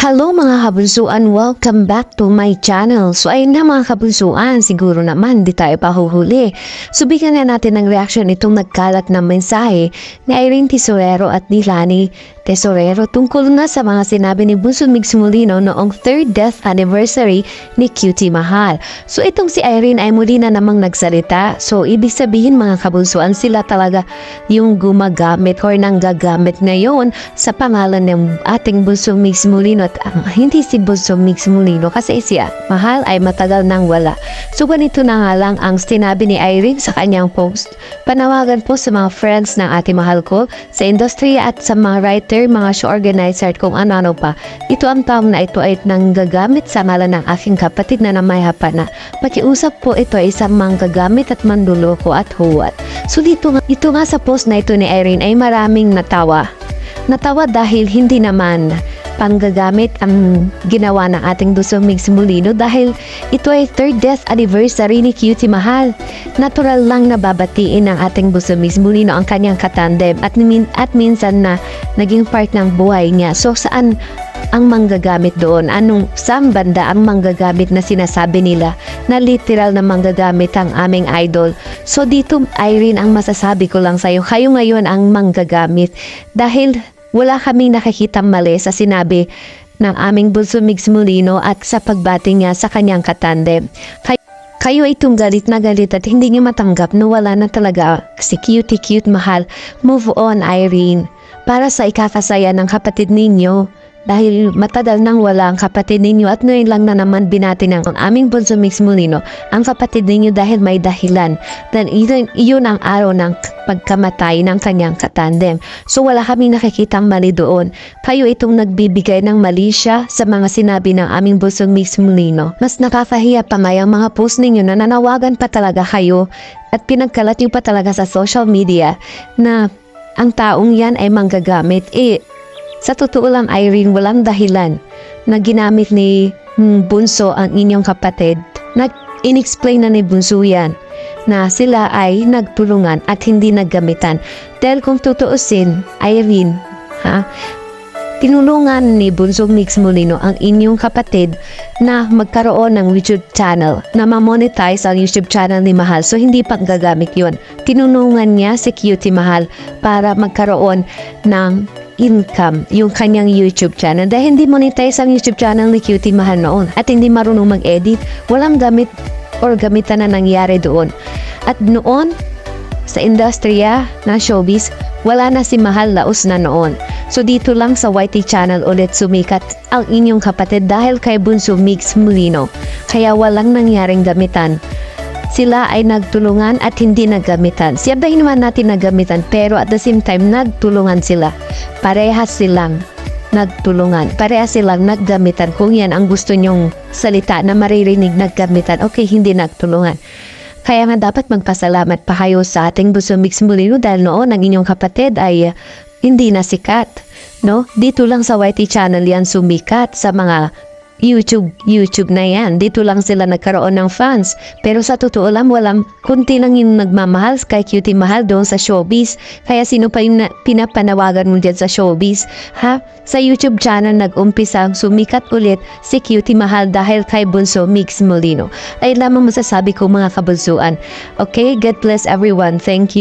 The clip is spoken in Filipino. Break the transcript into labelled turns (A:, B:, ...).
A: Hello mga kabunsuan, welcome back to my channel. So ayun na mga kabunsuan, siguro naman di tayo pahuhuli. So bigyan na natin ng reaction itong nagkalat na mensahe ni Irene Tesorero at ni Lani Tesorero tungkol na sa mga sinabi ni Bunso Mix Molino noong third death anniversary ni Cutie Mahal. So itong si Irene ay muli na namang nagsalita. So ibig sabihin mga kabunsuan sila talaga yung gumagamit or nanggagamit ngayon sa pangalan ng ating Bunso Mix Molino at ang hindi si Bunso Mix Molino kasi siya mahal ay matagal nang wala. So ganito na nga lang ang sinabi ni Irene sa kanyang post. Panawagan po sa mga friends ng ating mahal ko sa industriya at sa mga writer, mga show organizer at kung ano-ano pa. Ito ang taong na ito ay nanggagamit sa ngalan ng aking kapatid na namayhapa na. Pakiusap po ito ay isang manggagamit at manduloko at huwat. So dito nga, ito nga sa post na ito ni Irene ay maraming natawa. Natawa dahil hindi naman panggagamit ang ginawa ng ating Dusomig Simulino dahil ito ay third death anniversary ni Cutie Mahal. Natural lang na babatiin ng ating Dusomig Simulino ang kanyang katandem at, min at minsan na naging part ng buhay niya. So saan ang manggagamit doon? Anong saan banda ang manggagamit na sinasabi nila na literal na manggagamit ang aming idol? So dito Irene ang masasabi ko lang sa'yo, kayo ngayon ang manggagamit dahil wala kaming nakikitang mali sa sinabi ng aming Bunso Mix Molino at sa pagbati niya sa kanyang katandem. Kay- kayo ay itong galit na galit at hindi niyo matanggap na wala na talaga si cutie cute mahal. Move on Irene. Para sa ikakasaya ng kapatid ninyo. Dahil matagal nang wala ang kapatid ninyo at ngayon lang na naman binati ng aming Bunso Mix Molino ang kapatid ninyo dahil may dahilan. Dan iyon, iyon ang araw ng pagkamatay ng kanyang katandem. So wala kaming nakikitang mali doon. Kayo itong nagbibigay ng mali siya sa mga sinabi ng aming Bunso Mix Molino. Mas nakakahiya pa may ang mga post ninyo na nanawagan pa talaga kayo at pinagkalat niyo pa talaga sa social media na ang taong yan ay manggagamit. Eh, sa totoo lang, Irene, walang dahilan na ginamit ni hmm, Bunso ang inyong kapatid. Nag inexplain na ni Bunso yan na sila ay nagtulungan at hindi naggamitan. Dahil kung tutuusin, Irene, ha, tinulungan ni Bunso Mix Molino ang inyong kapatid na magkaroon ng YouTube channel na ma-monetize ang YouTube channel ni Mahal. So, hindi pang gagamit yun. Tinulungan niya si Cutie Mahal para magkaroon ng income yung kanyang YouTube channel dahil hindi monetize ang YouTube channel ni Cutie Mahal noon at hindi marunong mag-edit, walang gamit or gamitan na nangyari doon. At noon, sa industriya ng showbiz, wala na si Mahal Laos na noon. So dito lang sa YT channel ulit sumikat ang inyong kapatid dahil kay Bunso Mix Molino. Kaya walang nangyaring gamitan sila ay nagtulungan at hindi naggamitan. Siyabahin naman natin naggamitan pero at the same time nagtulungan sila. Parehas silang nagtulungan. Parehas silang naggamitan. Kung yan ang gusto nyong salita na maririnig naggamitan, okay, hindi nagtulungan. Kaya nga dapat magpasalamat pa kayo sa ating Buso Mix Molino dahil noon ang inyong kapatid ay uh, hindi na sikat. No? Dito lang sa YT channel yan sumikat sa mga YouTube, YouTube na yan. Dito lang sila nagkaroon ng fans. Pero sa totoo lang, walang kunti lang yung nagmamahal kay Cutie Mahal doon sa showbiz. Kaya sino pa yung na, pinapanawagan mo dyan sa showbiz? Ha? Sa YouTube channel nag-umpisa sumikat ulit si Cutie Mahal dahil kay Bunso Mix Molino. Ay lamang masasabi ko mga kabunsuan. Okay? God bless everyone. Thank you.